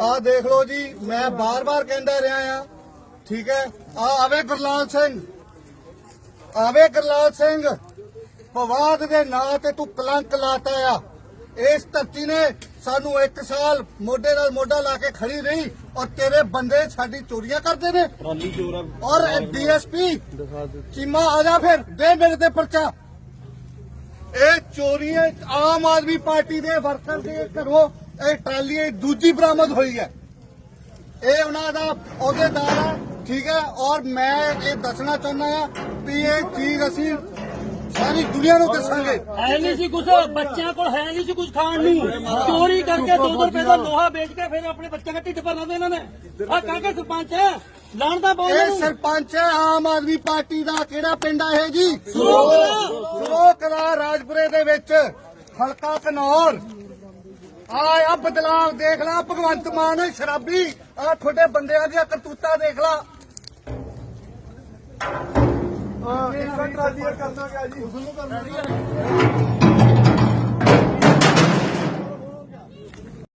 ਆਹ ਦੇਖ ਲਓ ਜੀ ਮੈਂ ਬਾਰ-ਬਾਰ ਕਹਿੰਦਾ ਰਿਹਾ ਆ। ਠੀਕ ਹੈ? ਆ ਆਵੇ ਗੁਰਲਾਲ ਸਿੰਘ। ਆਵੇ ਗੁਰਲਾਲ ਸਿੰਘ। ਪਵਾਦ ਦੇ ਨਾਂ ਤੇ ਤੂੰ ਕਲੰਕ ਲਾਤਾ ਆ। ਇਸ ਧਰਤੀ ਨੇ ਸਾਨੂੰ ਇੱਕ ਸਾਲ ਮੋਢੇ ਨਾਲ ਮੋਢਾ ਲਾ ਕੇ ਖੜੀ ਰਹੀ ਔਰ ਤੇਰੇ ਬੰਦੇ ਸਾਡੀ ਚੋਰੀਆਂ ਕਰਦੇ ਨੇ। ਟਰਾਲੀ ਚੋਰਾ ਔਰ ਡੀਐਸਪੀ ਚੀਮਾ ਆ ਜਾ ਫਿਰ ਦੇ ਮੇਰੇ ਤੇ ਪਰਚਾ। ਇਹ ਚੋਰੀਆਂ ਆਮ ਆਦਮੀ ਪਾਰਟੀ ਦੇ ਵਰਕਰ ਦੇ ਘਰੋਂ ਇਹ ਟਰਾਲੀ ਇਹ ਦੂਜੀ ਬਰਾਮਦ ਹੋਈ ਹੈ। ਇਹ ਉਹਨਾਂ ਦਾ ਅਹੁਦੇਦਾਰ ਹੈ ਠੀਕ ਹੈ? ਔਰ ਮੈਂ ਇਹ ਦੱਸਣਾ ਚਾਹੁੰਦਾ ਹਾਂ ਵੀ ਇਹ ਚੀਜ਼ ਅਸੀਂ ਸਾਰੀ ਦੁਨੀਆ ਨੂੰ ਦੱਸਾਂਗੇ। ਹੈ ਨਹੀਂ ਸੀ ਕੁਝ ਬੱਚਿਆਂ ਕੋਲ ਹੈ ਨਹੀਂ ਸੀ ਕੁਝ ਖਾਣ ਨੂੰ। ਚੋਰੀ ਕਰਕੇ 2 ਰੁਪਏ ਦਾ ਲੋਹਾ ਵੇਚ ਕੇ ਫਿਰ ਆਪਣੇ ਬੱਚਿਆਂ ਦਾ ਢਿੱਡ ਭਰਨਾ ਤੇ ਇਹਨਾਂ ਨੇ। ਆ ਕਾਕੇ ਸਰਪੰਚ ਹੈ? ਲਾਣ ਦਾ ਬੋਲ ਇਹ ਸਰਪੰਚ ਹੈ ਆਮ ਆਦਮੀ ਪਾਰਟੀ ਦਾ ਕਿਹੜਾ ਪਿੰਡ ਹੈ ਇਹ ਜੀ? ਸਰੋਕਲਾ ਰਾਜਪੁਰੇ ਦੇ ਵਿੱਚ ਹਲਕਾ ਕਨੌਰ। ਆ ਆ ਬਦਲਾਵ ਦੇਖ ਲਾ ਭਗਵੰਤ ਮਾਨ ਸ਼ਰਾਬੀ ਆ ਤੁਹਾਡੇ ਬੰਦਿਆਂ ਦੀਆਂ ਕਰਤੂਤਾਂ ਦੇਖ ਲਾ। ਇੱਕ ਟਰਾਲੀ ਕਰਨਾ ਗਿਆ ਜੀ।